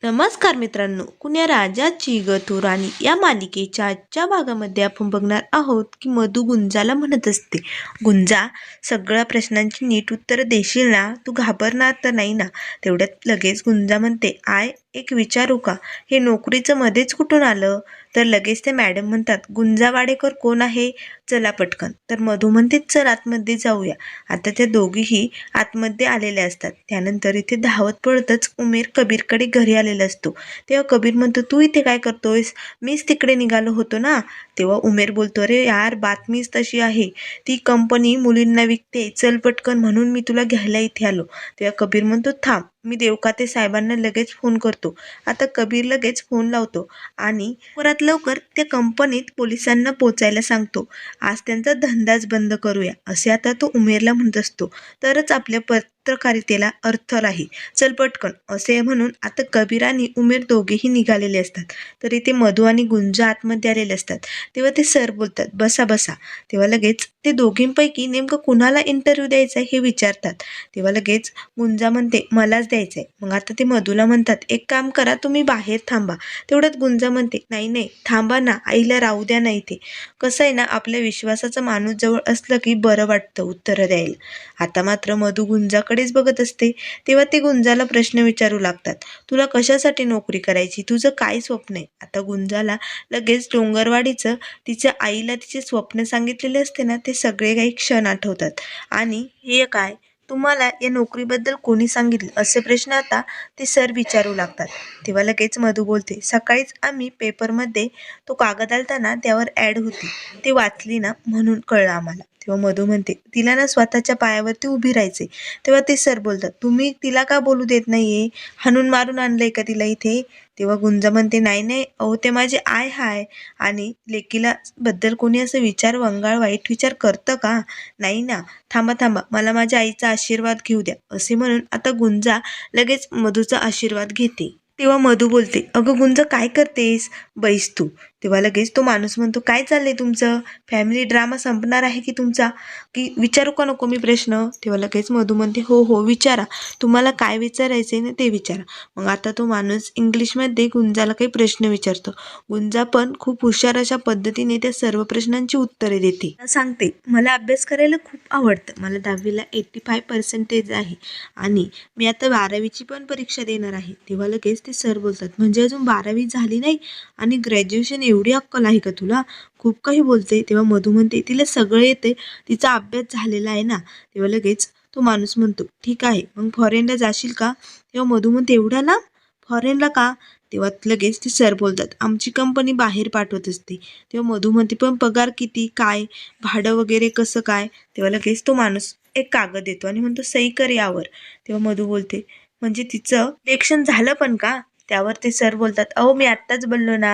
नमस्कार मित्रांनो कुण्या राजाची गथू राणी या मालिकेच्या आजच्या भागामध्ये आपण बघणार आहोत की मधू गुंजाला म्हणत असते गुंजा सगळ्या प्रश्नांची नीट उत्तरं देशील ना? तू घाबरणार तर नाही ना? तेवढ्यात लगेच गुंजा म्हणते आय एक विचारू का? हे नोकरीचं मध्येच कुठून आलं? तर लगेच ते मॅडम म्हणतात गुंजावाडेकर कोण आहे? चला पटकन. तर मधू म्हणते चल आतमध्ये जाऊया. आता त्या दोघीही आतमध्ये आलेल्या असतात. त्यानंतर इथे धावत पळतच उमेर कबीरकडे घरी आलेला असतो. तेव्हा कबीर म्हणतो तू इथे काय करतोयस? मीच तिकडे निघालो होतो ना. तेव्हा उमेर बोलतो अरे यार बातमीच तशी आहे. ती कंपनी मुलींना विकते. चल पटकन म्हणून मी तुला घ्यायला इथे आलो. तेव्हा कबीर म्हणतो थांब मी देवकाते साहेबांना लगेच फोन करतो. आता कबीर लगेच फोन लावतो आणि परत लवकर त्या कंपनीत पोलिसांना पोचायला सांगतो. आज त्यांचा धंदाच बंद करूया. असे आता तो उमेरला म्हणत असतो. तरच आपल्या पत्रकारितेला अर्थ राही चल पटकन असे म्हणून आता कबीर आणि उमेर दोघेही निघालेले असतात. तरी ते मधू आणि गुंजा आतमध्ये आलेले असतात. तेव्हा ते सर बोलतात बसा बसा. तेव्हा लगेच ते दोघींपैकी नेमकं कुणाला इंटरव्ह्यू द्यायचा आहे हे विचारतात. तेव्हा लगेच गुंजा म्हणते मलाच द्यायचं आहे मग आता ते मधूला म्हणतात एक काम करा तुम्ही बाहेर थांबा. तेवढ्यात गुंजा म्हणते नाही नाही थांबा ना आईला राहू द्या ना इथे. कसं आहे ना आपल्या विश्वासाचं माणूस जवळ असलं की बरं वाटतं उत्तरं द्यायला. आता मात्र मधू गुंजाकडेच बघत असते. तेव्हा ते गुंजाला प्रश्न विचारू लागतात तुला कशासाठी नोकरी करायची? तुझं काय स्वप्न आहे? आता गुंजाला लगेच डोंगरवाडीचं तिच्या आईला तिचे स्वप्न सांगितलेले असते ना ते सगळे काही क्षण आठवतात. आणि हे काय? तुम्हाला या नोकरीबद्दल कोणी सांगितलं? असे प्रश्न आता ते सर विचारू लागतात. तेव्हा लगेच मधू बोलते सकाळीच आम्ही पेपरमध्ये तो कागद आलताना त्यावर ॲड होती. ते वाचली ना म्हणून कळलं आम्हाला. तेव्हा मधू म्हणते तिला ना स्वतःच्या पायावरती उभी राहायचे तेव्हा ते सर बोलतात तुम्ही तिला का बोलू देत नाहीये? हाणून मारून आणलंय का तिला इथे? तेव्हा गुंजा म्हणते नाही नाही अहो ते माझे आय हाय आणि लेकीला बद्दल कोणी असं विचार वंगाळ वाईट विचार करतं का? नाही ना थांबा थांबा. मला माझ्या आईचा आशीर्वाद घेऊ द्या असे म्हणून आता गुंजा लगेच मधूचा आशीर्वाद घेते. तेव्हा मधू बोलते अगं गुंजा काय करतेस? बैस तू. तेव्हा लगेच तो माणूस म्हणतो काय चाललंय तुमचं? फॅमिली ड्रामा संपणार आहे की तुमचा? की विचारू का नको मी प्रश्न? तेव्हा लगेच मधू म्हणते हो हो विचारा. तुम्हाला काय विचारायचं आहे ना ते विचारा. मग आता तो माणूस इंग्लिशमध्ये गुंजाला काही प्रश्न विचारतो. गुंजा पण खूप हुशार अशा पद्धतीने त्या सर्व प्रश्नांची उत्तरे देते. सांगते मला अभ्यास करायला खूप आवडतं. मला दहावीला एट्टी फाय पर्सेंटेज आहे. आणि मी आता बारावीची पण परीक्षा देणार आहे. तेव्हा लगेच ते सर बोलतात म्हणजे अजून बारावी झाली नाही आणि ग्रॅज्युएशन एवढी अक्कल आहे का तुला? खूप काही बोलते. तेव्हा मधू म्हणते तिला सगळं येते. तिचा अभ्यास झालेला आहे ना? तेव्हा लगेच तो माणूस म्हणतो ठीक आहे मग फॉरेनला जाशील का? तेव्हा मधू म्हणते एवढा ना? फॉरेनला का? तेव्हा लगेच ते सर बोलतात आमची कंपनी बाहेर पाठवत असते. तेव्हा मधू म्हणते पण पगार किती? काय? भाडं वगैरे कसं काय? तेव्हा लगेच तो माणूस एक कागद देतो आणि म्हणतो सही कर यावर. तेव्हा मधू बोलते म्हणजे तिचं इलेक्शन झालं पण का? त्यावर ते सर बोलतात अहो मी आत्ताच बोललो ना.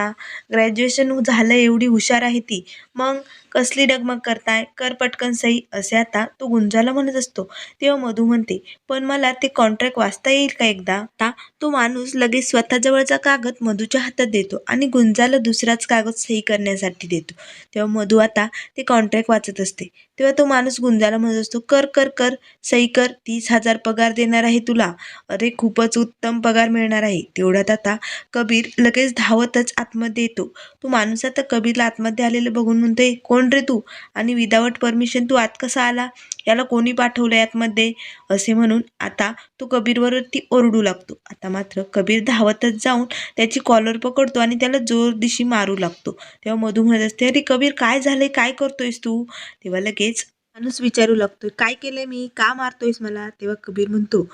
ग्रॅज्युएशन झालं एवढी हुशार आहे ती. मग कसली डगमग करताय? कर पटकन सही असे आता तो गुंजाला म्हणत असतो. तेव्हा मधू म्हणते पण मला ते कॉन्ट्रॅक्ट वाचता येईल का एकदा? आता तो माणूस लगेच स्वतःजवळचा कागद मधूच्या हातात देतो आणि गुंजाला दुसराच कागद सही करण्यासाठी देतो. तेव्हा मधू आता ते कॉन्ट्रॅक्ट वाचत असते. तेव्हा तो माणूस गुंजाला म्हणत असतो कर कर कर सही कर तीस हजार पगार देणार आहे तुला. अरे खूपच उत्तम पगार मिळणार आहे. तेवढ्यात आता कबीर लगेच धावतच आतमध्ये येतो. तो माणूस आता कबीरला आतमध्ये आलेलं बघून म्हणतोय कोण रे तू? आणि विदाऊट परमिशन तू आत कसा आला? याला कोणी पाठवलं आतमध्ये असे म्हणून आता तो कबीरवरती ओरडू लागतो. आता मात्र कबीर धावतच जाऊन त्याची कॉलर पकडतो आणि त्याला जोर दिशी मारू लागतो. तेव्हा मधू म्हणत असते अरे कबीर काय झाले काय करतोयस तू? तेव्हा लगेच माणूस विचारू लागतोय काय केलंय मी? का मारतोयस मला? तेव्हा कबीर म्हणतो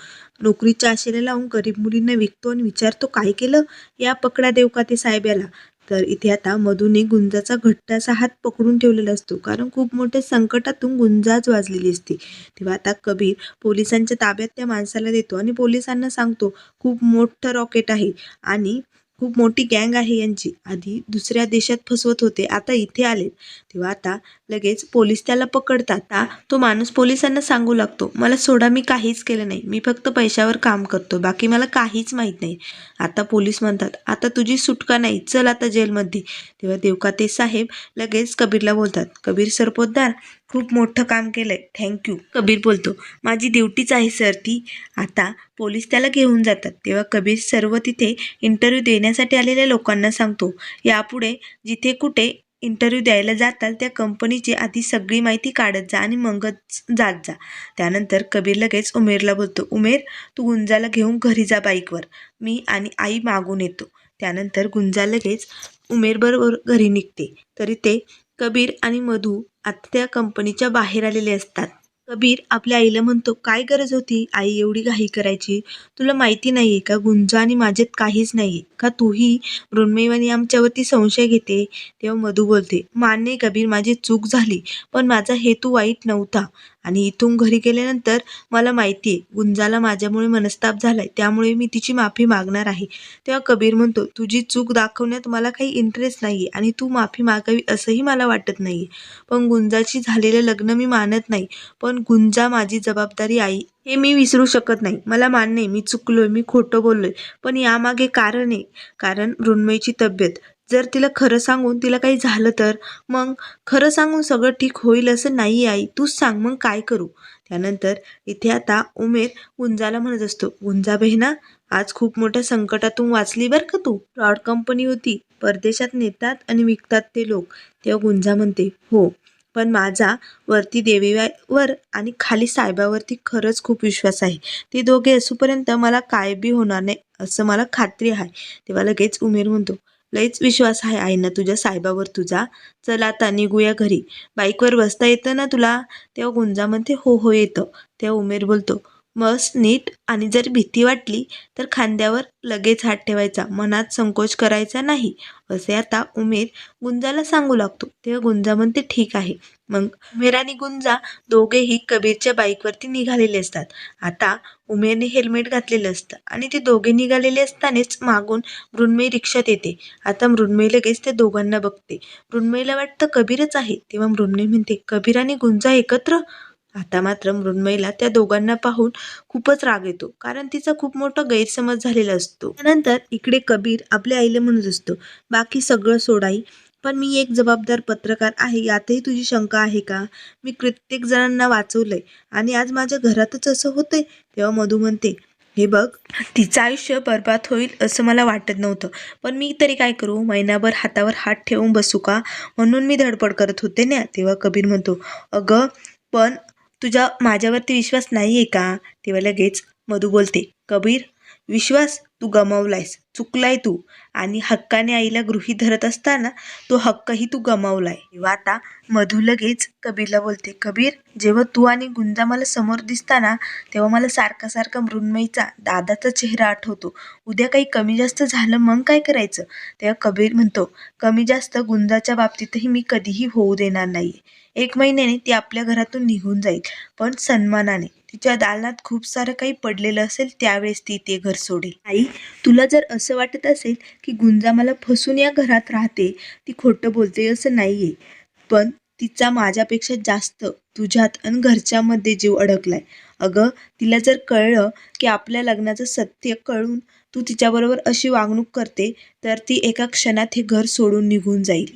नोकरीच्या आशेला लावून गरीब मुलींना विकतो आणि विचारतो काय केलं या पकडा देव का ते साहेब याला? तर इथे आता मधूने गुंजाचा घट्ट असा हात पकडून ठेवलेला असतो. कारण खूप मोठ्या संकटातून गुंजाच वाजलेली असते. तेव्हा आता कबीर पोलिसांच्या ताब्यात त्या माणसाला देतो आणि पोलिसांना सांगतो खूप मोठं रॉकेट आहे. आणि खूप मोठी गँग आहे यांची. आधी दुसऱ्या देशात फसवत होते आता इथे आले तेव्हा आता लगेच पोलीस त्याला पकडतात. आता तो माणूस पोलिसांना सांगू लागतो मला सोडा मी काहीच केलं नाही. मी फक्त पैशावर काम करतो बाकी मला काहीच माहीत नाही. आता पोलीस म्हणतात आता तुझी सुटका नाही? चल आता जेलमध्ये. तेव्हा देवकाते साहेब लगेच कबीरला बोलतात कबीर सरपोतदार खूप मोठं काम केलंय. थँक्यू कबीर बोलतो माझी ड्युटीच आहे सर. ती आता पोलीस त्याला घेऊन जातात. तेव्हा कबीर सर्व तिथे इंटरव्ह्यू देण्यासाठी आलेल्या लोकांना सांगतो. यापुढे जिथे कुठे इंटरव्ह्यू द्यायला जाताल त्या कंपनीची आधी सगळी माहिती काढत जा आणि मगच जात जा. त्यानंतर कबीर लगेच उमेरला बोलतो उमेर तू गुंजाला घेऊन घरी जा बाईकवर. मी आणि आई मागून येतो. त्यानंतर गुंजा लगेच उमेरबरोबर घरी निघते. तरी ते कबीर आणि मधू आता त्या कंपनीच्या बाहेर आलेले असतात. कबीर आपल्या आईला म्हणतो काय गरज होती? आई एवढी घाई करायची. तुला माहिती नाही आहे का? गुंजा आणि माझ्यात काहीच नाही आहे का तूही मृण्मयवानी आमच्यावरती संशय घेते? तेव्हा मधू बोलते मान्य कबीर माझी चूक झाली पण माझा हेतू वाईट नव्हता. आणि इथून घरी गेल्यानंतर मला माहिती आहे गुंजाला माझ्यामुळे मनस्ताप झालाय. त्यामुळे मी तिची माफी मागणार आहे. तेव्हा कबीर म्हणतो तुझी चूक दाखवण्यात मला काही इंटरेस्ट नाही आहे आणि तू माफी मागावी असंही मला वाटत नाही आहे पण गुंजाशी झालेलं लग्न मी मानत नाही. पण पण गुंजा माझी जबाबदारी आई. हे मी विसरू शकत नाही. मला मान्य आहे मी चुकलोय मी खोटं बोललोय. पण यामागे कारण आहे कारण मृण्मयीची तब्येत. जर तिला खरं सांगून तिला काही झालं तर? मग खरं सांगून सगळं ठीक होईल असं नाही आई. तूच सांग मग काय करू? त्यानंतर इथे आता उमेर गुंजाला म्हणत असतो गुंजा बहिणा आज खूप मोठ्या संकटातून वाचली बरं का तू? फ्रॉड कंपनी होती. परदेशात नेतात आणि विकतात ते लोक. तेव्हा गुंजा म्हणते हो पण माझा वरती देवीवर आणि खाली साहेबावरती खरंच खूप विश्वास आहे. ते दोघे असूपर्यंत मला काय बी होणार नाही असं मला खात्री आहे. तेव्हा लगेच उमेर म्हणतो लईच विश्वास आहे आईना तुझ्या साहेबावर तुझा. चल आता निघूया घरी. बाईकवर बसता येतं ना तुला? तेव्हा गुंजा म्हणते हो हो येतं. तेव्हा उमेर बोलतो मस्त नीट आणि जर भीती वाटली तर खांद्यावर लगेच हात ठेवायचा. मनात संकोच करायचा नाही. असे आता उमेर गुंजाला सांगू लागतो. तेव्हा गुंजा म्हणते ठीक आहे. मग उमेर आणि गुंजा दोघेही कबीरच्या बाईकवरती निघालेले असतात. आता उमेरने हेल्मेट घातलेलं असतं आणि ते दोघे निघालेले असतानाच मागून मृण्मयी रिक्षात येते. आता मृण्मयी लगेच त्या दोघांना बघते. मृण्मयीला वाटतं कबीरच आहे. तेव्हा मृण्मयी म्हणते कबीर आणि गुंजा एकत्र? आता मात्र मृण्मयीला त्या दोघांना पाहून खूपच राग येतो कारण तिचा खूप मोठा गैरसमज झालेला असतो. त्यानंतर इकडे कबीर आपल्या आईला म्हणत असतो बाकी सगळं सोडाई पण मी एक जबाबदार पत्रकार आहे यातही तुझी शंका आहे का? मी कित्येक जणांना वाचवलंय आणि आज माझ्या घरातच असं होतंय. तेव्हा मधू म्हणते हे बघ तिचं आयुष्य बर्बाद होईल असं मला वाटत नव्हतं पण मी तरी काय करू? महिनाभर हातावर हात ठेवून बसू का? म्हणून मी धडपड करत होते ना. तेव्हा कबीर म्हणतो अगं पण तुझा माझ्यावरती विश्वास नाही आहे का? तेव्हा लगेच मधू बोलते कबीर विश्वास तू गमावलायस चुकलाय तू. आणि हक्काने आईला गृहीत धरत असताना तो हक्कही तू गमावलाय. तेव्हा आता मधू लगेच कबीरला बोलते कबीर जेव्हा तू आणि गुंजा मला समोर दिसताना तेव्हा मला सारखा सारखा मृण्मयीचा दादाचा चेहरा आठवतो. उद्या काही कमी जास्त झालं मग काय करायचं? तेव्हा कबीर म्हणतो कमी जास्त गुंजाच्या बाबतीतही मी कधीही होऊ देणार नाही एक महिन्याने ती आपल्या घरातून निघून जाईल. पण सन्मानाने. तिच्या दालनात खूप सारं काही पडलेलं असेल त्यावेळेस ती ते घर सोडेल. आई तुला जर असं वाटत असेल की गुंजा मला फसून या घरात राहते ती खोटं बोलते असं नाही आहे पण तिचा माझ्यापेक्षा जास्त तुझ्यात आणि घरच्यामध्ये जीव अडकलाय. अगं तिला जर कळलं की आपल्या लग्नाचं सत्य कळून तू तिच्याबरोबर अशी वागणूक करते तर ती एका क्षणात हे घर सोडून निघून जाईल.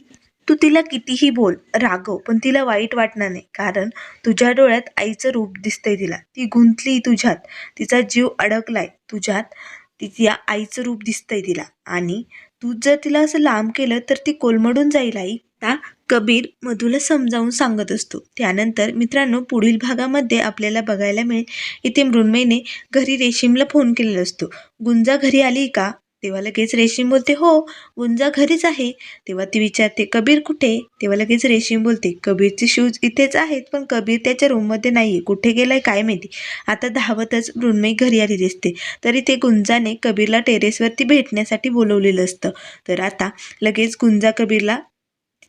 तू तिला कितीही बोल रागव पण तिला वाईट वाटणार नाही कारण तुझ्या डोळ्यात आईचं रूप दिसतंय तिला. ती गुंतली तुझ्यात तिचा जीव अडकलाय तुझ्यात तिच्या आईचं रूप दिसतंय तिला. आणि तू जर तिला असं लांब केलं तर ती कोलमडून जाईल आई. ता कबीर मधूला समजावून सांगत असतो. त्यानंतर मित्रांनो पुढील भागामध्ये आपल्याला बघायला मिळेल. इथे मृण्मयीने घरी रेशीमला फोन केलेला असतो. गुंजा घरी आली का? तेव्हा लगेच रेशीम बोलते हो गुंजा घरीच आहे. तेव्हा ती विचारते कबीर कुठे? तेव्हा लगेच रेशीम बोलते कबीरचे शूज इथेच आहेत पण कबीर त्याच्या रूममध्ये नाही आहे कुठे गेलाय काय माहिती? आता धावतच मृण्मयी घरी आली दिसते. तरी ते गुंजाने कबीरला टेरेसवरती भेटण्यासाठी बोलवलेलं असतं. तर आता लगेच गुंजा कबीरला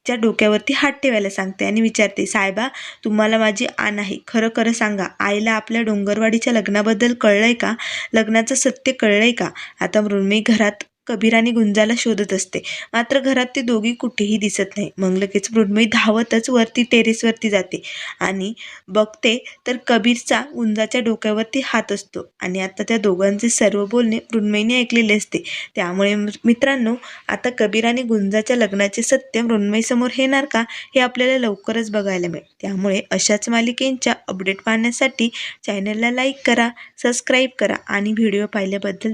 तिच्या डोक्यावरती हात ठेवायला सांगते आणि विचारते साहेबा तुम्हाला माझी आण आहे. खरं खरं सांगा आईला आपल्या डोंगरवाडीच्या लग्नाबद्दल कळलं आहे का? लग्नाचं सत्य कळलं आहे का? आता मृण्मयी घरात कबीर आणि गुंजाला शोधत असते. मात्र घरात ते दोघी कुठेही दिसत नाही. मग लगेच मृण्मयी धावतच वरती टेरेसवरती जाते. आणि बघते तर कबीरचा गुंजाच्या डोक्यावरती हात असतो. आणि आता त्या दोघांचे सर्व बोलणे मृण्मयीने ऐकलेले असते. त्यामुळे मित्रांनो आता कबीर आणि गुंजाच्या लग्नाचे सत्य मृण्मयीसमोर येणार का हे आपल्याला लवकरच बघायला मिळेल. त्यामुळे अशाच मालिकेंच्या अपडेट पाहण्यासाठी चॅनलला लाईक करा सबस्क्राईब करा आणि व्हिडिओ पाहिल्याबद्दल